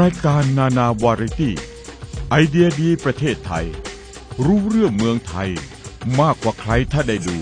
รายการนานาวาไรตี้ ไอเดียดีประเทศไทย รู้เรื่องเมืองไทยมากกว่าใครถ้าได้ดู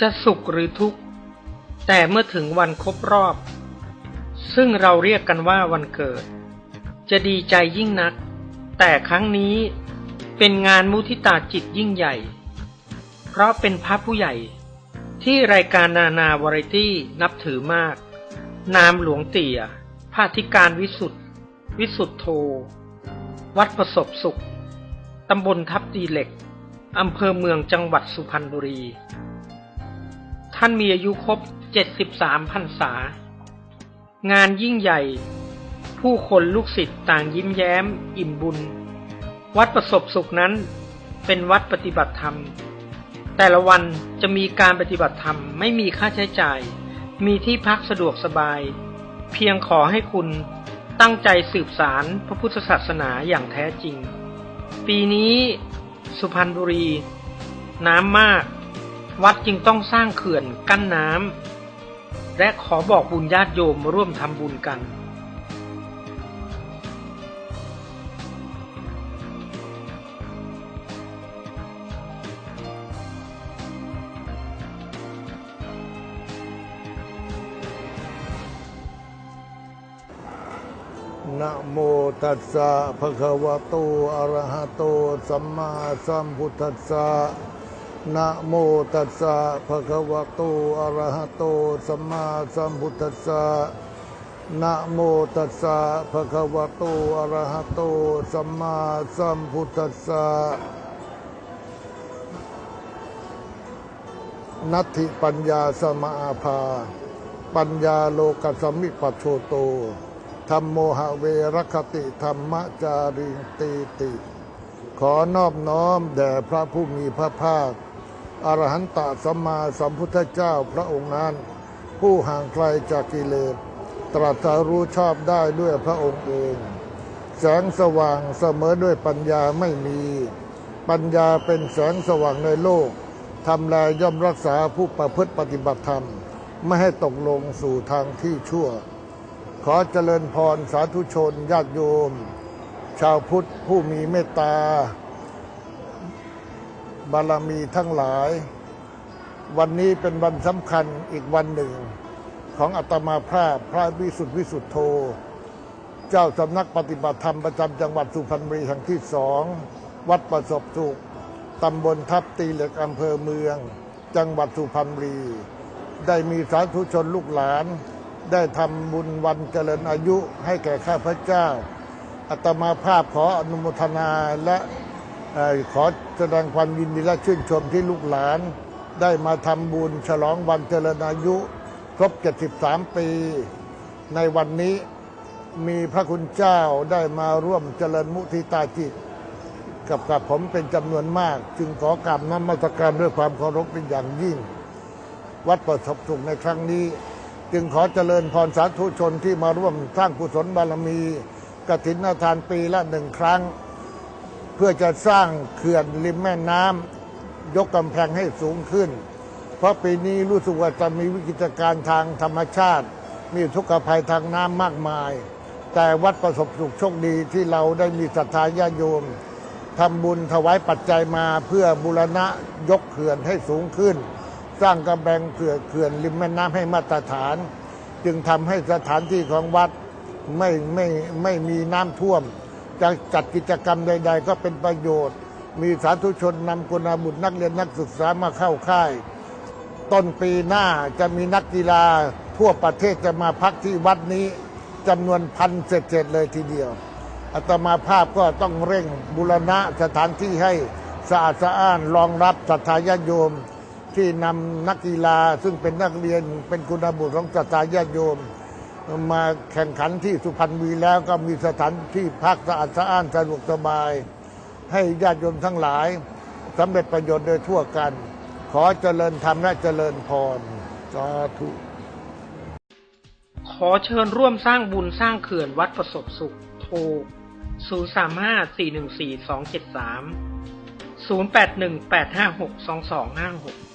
จะสุขหรือทุกข์ แต่เมื่อถึงวันครบรอบ ซึ่งเราเรียกกันว่าวันเกิด จะดีใจยิ่งนัก แต่ครั้งนี้เป็นงานมุทิตาจิตยิ่งใหญ่ เพราะเป็นพระผู้ใหญ่ที่รายการนานาวาไรตี้นับถือมาก นามหลวงเตี่ยพระธิการวิสุทธ์วิสุทธโธ วัดประสบสุข ตำบลทับดีเหล็ก อำเภอเมืองจังหวัดสุพรรณบุรี ท่านมีอายุครบ73พรรษา งานยิ่งใหญ่ ผู้คนลูกศิษย์ต่างยิ้มแย้ม อิ่มบุญ วัดประสบสุขนั้นเป็นวัดปฏิบัติธรรม แต่ละวันจะมีการปฏิบัติธรรมไม่มีค่าใช้จ่าย มีที่พักสะดวกสบาย เพียงขอให้คุณตั้งใจสืบสารพระพุทธศาสนาอย่างแท้จริง ปีนี้สุพรรณบุรี น้ำมาก วัดจึงต้องสร้างเขื่อนกั้นน้ำและขอบอกบุญญาติโยมมาร่วมทำบุญกัน นะโมตัสสะภะคะวะโต อะระหะโต สัมมาสัมพุทธัสสะ นะโมตัสสะภะคะวะโตอะระหะโตสัมมาสัมพุทธัสสะนะโมตัสสะภะคะวะโตอะระหะโตสัมมาสัมพุทธัสสะนัตถิปัญญาสมาอาภา ปัญญาโลกสมิปัชโชโตธรรมโมหะเวรคติธรรมจาริงตีติ ขอนอบน้อมแด่พระผู้มีพระภาค อรหันตสัมมาสัมพุทธเจ้าพระองค์นั้น ผู้ห่างไกลจากกิเลส ตรัสรู้ชอบได้ด้วยพระองค์เอง แสงสว่างเสมอด้วยปัญญาไม่มี ปัญญาเป็นแสงสว่างในโลกทำลายย่อมรักษาผู้ประพฤติปฏิบัติธรรม ไม่ให้ตกลงสู่ทางที่ชั่ว ขอเจริญพรสาธุชนญาติโยม ชาวพุทธผู้มีเมตตา บารมีทั้งหลาย วันนี้เป็นวันสำคัญอีกวันหนึ่ง ของอัตมาภาพพระวิสุทธิวิสุทธโธ เจ้าสำนักปฏิบัติธรรมประจำจังหวัดสุพรรณบุรีแห่งที่สองวัดประสบสุขตำบลทับตีเหล็กอำเภอเมือง จังหวัดสุพรรณบุรี ได้มีสาธุชนลูกหลาน ได้ทำบุญวันเจริญอายุให้แก่ข้าพเจ้าอัตมาภาพขออนุโมทนาและ ขอแสดงความยินดีและชื่นชมที่ลูกหลาน ได้มาทำบุญฉลองวันเจริญอายุ ครบ 73 ปี ในวันนี้มีพระคุณเจ้าได้มาร่วมเจริญมุทิตาจิต กับกับผมเป็นจำนวนมาก จึงขอกราบน้ำมัสการด้วยความเคารพเป็นอย่างยิ่ง วัดประสบสุขในครั้งนี้ จึงขอเจริญพรสาธุชนที่มาร่วมสร้างกุศลบารมีกฐินทานปีละหนึ่งครั้ง พื่อจะสร้างเขื่อนริมแม่น้ำยกกำแพงให้สูงขึ้น เพราะปีนี้รู้สึกว่าจะมีวิกฤตการณ์ทางธรรมชาติ มีทุกขภัยทางน้ำมากมาย แต่วัดประสบสุขโชคดีที่เราได้มีศรัทธาญาติโยมทำบุญถวายปัจจัยมาเพื่อบูรณะยกเขื่อนให้สูงขึ้น สร้างกำแพงเขื่อนเขื่อนริมแม่น้ำให้มาตรฐาน จึงทำให้สถานที่ของวัดไม่ไม่ไม่มีน้ำท่วม จะจัดกิจกรรมใด ๆ ก็เป็นประโยชน์ มีสาธุชนนำกุณาบุตรนักเรียนนักศึกษามาเข้าค่าย ต้นปีหน้าจะมีนักกีฬาทั่วประเทศจะมาพักที่วัดนี้จำนวนพันเศษเลยทีเดียวอาตมาภาพก็ต้องเร่งบูรณะสถานที่ให้สะอาดสะอ้านรองรับศรัทธาญาติโยมที่นำนักกีฬาซึ่งเป็นนักเรียนเป็นคุณบุตรของศรัทธาญาติโยม มาแข่งขันที่สุพรรณบุรีแล้วก็มีสถานที่พักสะอาดสะอ้านสะดวกสบาย ให้ญาติโยมทั้งหลายสำเร็จประโยชน์โดยทั่วกัน ขอเจริญธรรมและเจริญพรสาธุขอเชิญร่วมสร้างบุญสร้างเขื่อนวัดประสบสุข โทร 035 414 273 081 856 2256